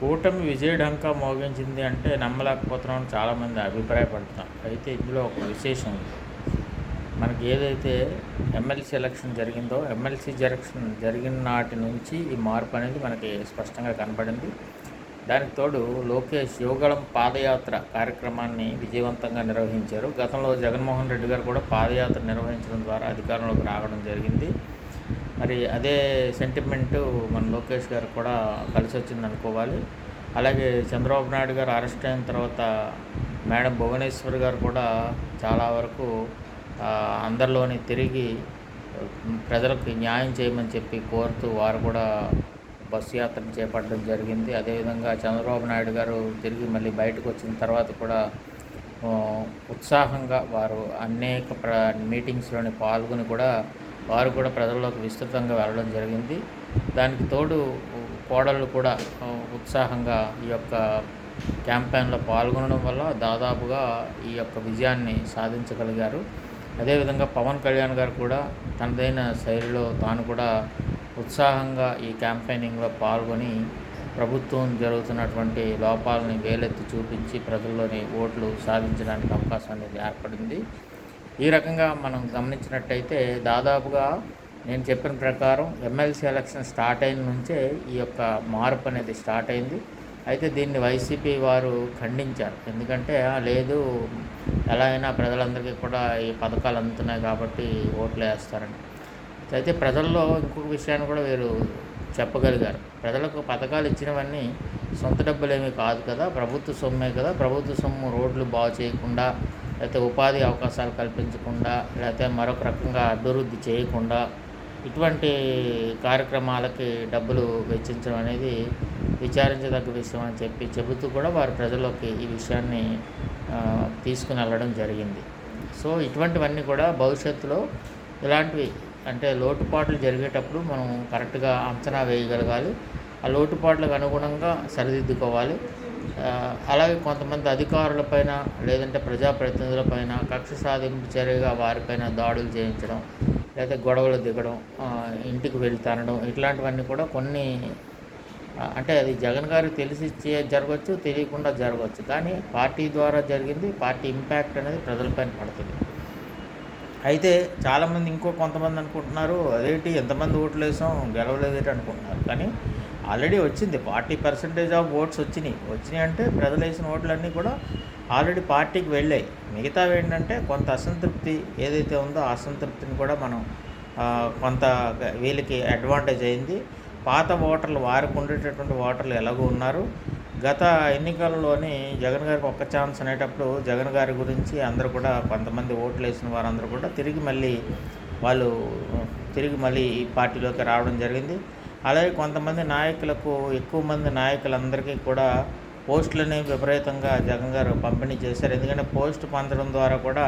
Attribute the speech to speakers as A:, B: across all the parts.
A: కూటమి విజయఢంకా మోగించింది అంటే నమ్మలేకపోతున్నాం చాలామంది అభిప్రాయపడుతున్నారు. అయితే ఇందులో ఒక విశేషం ఉంది. మనకి ఏదైతే ఎమ్మెల్సీ ఎలక్షన్ జరిగిందో ఎమ్మెల్సీ ఎలక్షన్ జరిగిన నాటి నుంచి ఈ మార్పు అనేది మనకి స్పష్టంగా కనబడింది. దానికి తోడు లోకేష్ యువగళం పాదయాత్ర కార్యక్రమాన్ని విజయవంతంగా నిర్వహించారు. గతంలో జగన్మోహన్ రెడ్డి గారు కూడా పాదయాత్ర నిర్వహించడం ద్వారా అధికారంలోకి రావడం జరిగింది. మరి అదే సెంటిమెంటు మన లోకేష్ గారు కూడా కలిసి వచ్చింది అనుకోవాలి అలాగే చంద్రబాబు నాయుడు గారు అరెస్ట్ అయిన తర్వాత మేడం భువనేశ్వర్ గారు కూడా చాలా వరకు అందరిలోని తిరిగి ప్రజలకు న్యాయం చేయమని చెప్పి కోరుతూ వారు కూడా బస్సు యాత్ర చేపట్టడం జరిగింది. అదేవిధంగా చంద్రబాబు నాయుడు గారు తిరిగి మళ్ళీ బయటకు వచ్చిన తర్వాత కూడా ఉత్సాహంగా వారు అనేక ప్ర మీటింగ్స్లోని పాల్గొని కూడా వారు కూడా ప్రజల్లోకి విస్తృతంగా వెళ్ళడం జరిగింది. దానికి తోడు కోడళ్ళు కూడా ఉత్సాహంగా ఈ యొక్క క్యాంపెయిన్లో పాల్గొనడం వల్ల దాదాపుగా ఈ యొక్క విజయాన్ని సాధించగలిగారు. అదేవిధంగా పవన్ కళ్యాణ్ గారు కూడా తనదైన శైలిలో తాను కూడా ఉత్సాహంగా ఈ క్యాంపెయినింగ్లో పాల్గొని ప్రభుత్వం జరుగుతున్నటువంటి లోపాలని వేలెత్తి చూపించి ప్రజల్లోని ఓట్లు సాధించడానికి అవకాశం అనేది ఏర్పడింది. ఈ రకంగా మనం గమనించినట్టయితే దాదాపుగా నేను చెప్పిన ప్రకారం ఎమ్మెల్సీ ఎలక్షన్ స్టార్ట్ అయిన నుంచే ఈ యొక్క మార్పు అనేది స్టార్ట్ అయింది. అయితే దీన్ని వైసీపీ వారు ఖండించారు. ఎందుకంటే లేదు ఎలా అయినా ప్రజలందరికీ కూడా ఈ పథకాలు అందుతున్నాయి కాబట్టి ఓట్లు వేస్తారని. అయితే ప్రజల్లో ఇంకొక విషయాన్ని కూడా వీరు చెప్పగలిగారు. ప్రజలకు పథకాలు ఇచ్చినవన్నీ సొంత డబ్బులేమీ కాదు కదా ప్రభుత్వ సొమ్మే కదా. ప్రభుత్వ సొమ్ము రోడ్లు బాగు చేయకుండా లేకపోతే ఉపాధి అవకాశాలు కల్పించకుండా లేకపోతే మరొక రకంగా అభివృద్ధి చేయకుండా ఇటువంటి కార్యక్రమాలకి డబ్బులు వెచ్చించడం అనేది విచారించదగ్గ విషయం అని చెప్పి చెబుతూ కూడా వారు ప్రజల్లోకి ఈ విషయాన్ని తీసుకుని వెళ్ళడం జరిగింది. సో ఇటువంటివన్నీ కూడా భవిష్యత్తులో ఇలాంటివి అంటే లోటుపాట్లు జరిగేటప్పుడు మనం కరెక్ట్గా అంచనా వేయగలగాలి. ఆ లోటుపాట్లకు అనుగుణంగా సరిదిద్దుకోవాలి. అలాగే కొంతమంది అధికారులపైన లేదంటే ప్రజాప్రతినిధులపైన కక్ష సాధింపు చర్యగా వారిపైన దాడులు చేయించడం లేదా గొడవలు దిగడం ఇంటికి వెళ్తానడం ఇట్లాంటివన్నీ కూడా కొన్ని అంటే అది జగన్ గారికి తెలిసి జరగవచ్చు తెలియకుండా జరగవచ్చు కానీ పార్టీ ద్వారా జరిగింది పార్టీ ఇంపాక్ట్ అనేది ప్రజలపైన పడుతుంది. అయితే చాలామంది ఇంకో కొంతమంది అనుకుంటున్నారు అదేంటి ఎంతమంది ఓట్లు వేసాం గెలవలేదేటి అనుకుంటున్నారు. కానీ ఆల్రెడీ వచ్చింది. ఫార్టీ పర్సెంటేజ్ ఆఫ్ ఓట్స్ వచ్చినాయి. వచ్చినాయి అంటే ప్రజలు వేసిన ఓట్లన్నీ కూడా ఆల్రెడీ పార్టీకి వెళ్ళాయి. మిగతావి ఏంటంటే కొంత అసంతృప్తి ఏదైతే ఉందో ఆ అసంతృప్తిని కూడా మనం కొంత వీళ్ళకి అడ్వాంటేజ్ అయింది. పాత ఓటర్లు వారికి ఉండేటటువంటి ఓటర్లు ఎలాగో ఉన్నారు. గత ఎన్నికల్లోని జగన్ గారికి ఒక్క ఛాన్స్ అనేటప్పుడు జగన్ గారి గురించి అందరూ కూడా కొంతమంది ఓట్లు వేసిన వారందరూ కూడా తిరిగి మళ్ళీ వాళ్ళు తిరిగి మళ్ళీ ఈ పార్టీలోకి రావడం జరిగింది. అలాగే కొంతమంది నాయకులకు ఎక్కువ మంది నాయకులందరికీ కూడా పోస్టులని విపరీతంగా జగన్ గారు పంపిణీ చేశారు. ఎందుకంటే పోస్ట్ పొందడం ద్వారా కూడా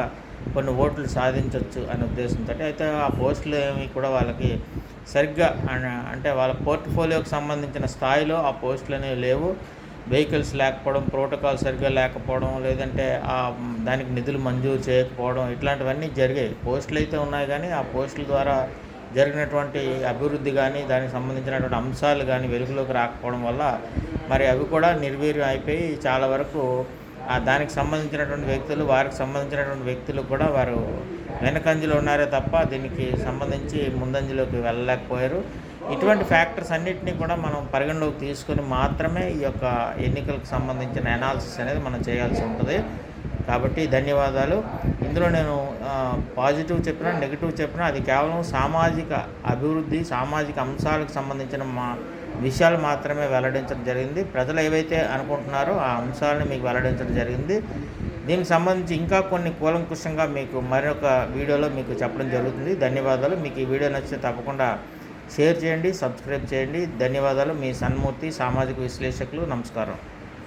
A: కొన్ని ఓట్లు సాధించవచ్చు అనే ఉద్దేశంతో. అయితే ఆ పోస్టులు ఏమి కూడా వాళ్ళకి సరిగ్గా అంటే వాళ్ళ పోర్ట్ఫోలియోకి సంబంధించిన స్థాయిలో ఆ పోస్టులు అనేవి లేవు. వెహికల్స్ లేకపోవడం ప్రోటోకాల్ సరిగ్గా లేకపోవడం లేదంటే ఆ దానికి నిధులు మంజూరు చేయకపోవడం ఇట్లాంటివన్నీ జరిగాయి. పోస్టులు అయితే ఉన్నాయి కానీ ఆ పోస్టుల ద్వారా జరిగినటువంటి అభివృద్ధి కానీ దానికి సంబంధించినటువంటి అంశాలు కానీ వెలుగులోకి రాకపోవడం వల్ల మరి అవి కూడా నిర్వీర్యం అయిపోయి చాలా వరకు దానికి సంబంధించినటువంటి వ్యక్తులు వారికి సంబంధించినటువంటి వ్యక్తులు కూడా వారు వెనకంజలో ఉన్నారే తప్ప దీనికి సంబంధించి ముందంజలోకి వెళ్ళలేకపోయారు. ఇటువంటి ఫ్యాక్టర్స్ అన్నిటినీ కూడా మనం పరిగణలోకి తీసుకొని మాత్రమే ఈ యొక్క ఎన్నికలకు సంబంధించిన అనాలిసిస్ అనేది మనం చేయాల్సి ఉంటుంది. కాబట్టి ధన్యవాదాలు. ఇందులో నేను పాజిటివ్ చెప్పినా నెగిటివ్ చెప్పినా అది కేవలం సామాజిక అభివృద్ధి సామాజిక అంశాలకు సంబంధించిన మా విషయాలు మాత్రమే వెల్లడించడం జరిగింది. ప్రజలు ఏవైతే అనుకుంటున్నారో ఆ అంశాలను మీకు వెల్లడించడం జరిగింది. దీనికి సంబంధించి ఇంకా కొన్ని కూలంకుషంగా మీకు మరొక వీడియోలో మీకు చెప్పడం జరుగుతుంది. ధన్యవాదాలు. మీకు ఈ వీడియో నచ్చితే తప్పకుండా షేర్ చేయండి సబ్స్క్రైబ్ చేయండి. ధన్యవాదాలు. మీ సన్మూర్తి సామాజిక విశ్లేషకులు నమస్కారం.